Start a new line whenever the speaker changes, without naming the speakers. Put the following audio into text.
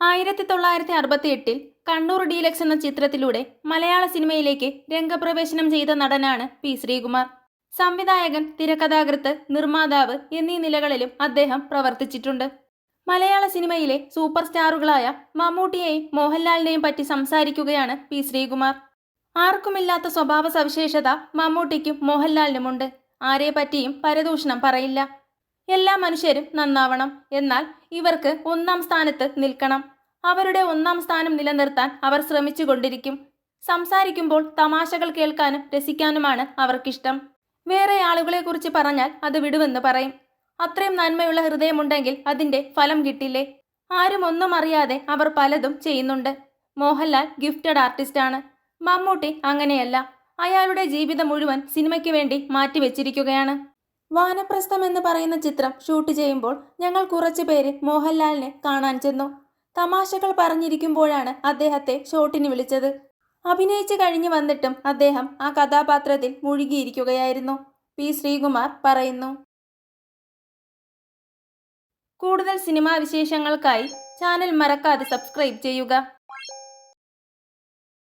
ആയിരത്തി തൊള്ളായിരത്തി അറുപത്തി എട്ടിൽ കണ്ണൂർ ഡീലക്സ് എന്ന ചിത്രത്തിലൂടെ മലയാള സിനിമയിലേക്ക് രംഗപ്രവേശനം ചെയ്ത നടനാണ് പി ശ്രീകുമാർ. സംവിധായകൻ തിരക്കഥാകൃത്ത് നിർമ്മാതാവ് എന്നീ നിലകളിലും അദ്ദേഹം പ്രവർത്തിച്ചിട്ടുണ്ട്. മലയാള സിനിമയിലെ സൂപ്പർ സ്റ്റാറുകളായ മമ്മൂട്ടിയെയും മോഹൻലാലിനെയും പറ്റി സംസാരിക്കുകയാണ് പി ശ്രീകുമാർ. ആർക്കുമില്ലാത്ത സ്വഭാവ സവിശേഷത മമ്മൂട്ടിക്കും മോഹൻലാലിനുമുണ്ട്. ആരെ പറ്റിയും പരദൂഷണം പറയില്ല. എല്ലാ മനുഷ്യരും നന്നാവണം. എന്നാൽ ഇവർക്ക് ഒന്നാം സ്ഥാനത്ത് നിൽക്കണം. അവരുടെ ഒന്നാം സ്ഥാനം നിലനിർത്താൻ അവർ ശ്രമിച്ചുകൊണ്ടിരിക്കും. സംസാരിക്കുമ്പോൾ തമാശകൾ കേൾക്കാനും രസിക്കാനുമാണ് അവർക്കിഷ്ടം. വേറെ ആളുകളെക്കുറിച്ച് പറഞ്ഞാൽ അത് വിടുവെന്ന് പറയും. അത്രയും നന്മയുള്ള ഹൃദയമുണ്ടെങ്കിൽ അതിന്റെ ഫലം കിട്ടില്ലേ? ആരും ഒന്നും അറിയാതെ അവർ പലതും ചെയ്യുന്നുണ്ട്. മോഹൻലാൽ ഗിഫ്റ്റഡ് ആർട്ടിസ്റ്റ് ആണ് മമ്മൂട്ടി അങ്ങനെയല്ല. അയാളുടെ ജീവിതം മുഴുവൻ സിനിമയ്ക്ക് വേണ്ടി മാറ്റിവെച്ചിരിക്കുകയാണ്. വാനപ്രസ്ഥം എന്ന് പറയുന്ന ചിത്രം ഷൂട്ട് ചെയ്യുമ്പോൾ ഞങ്ങൾ കുറച്ചു പേര് മോഹൻലാലിനെ കാണാൻ ചെന്നു. തമാശകൾ പറഞ്ഞിരിക്കുമ്പോഴാണ് അദ്ദേഹത്തെ ഷോട്ടിന് വിളിച്ചത്. അഭിനയിച്ചു കഴിഞ്ഞു വന്നിട്ടും അദ്ദേഹം ആ കഥാപാത്രത്തിൽ മുഴുകിയിരിക്കുകയായിരുന്നു. പി. ശ്രീകുമാർ പറയുന്നു. കൂടുതൽ സിനിമാ വിശേഷങ്ങൾക്കായി ചാനൽ മറക്കാതെ സബ്സ്ക്രൈബ് ചെയ്യുക.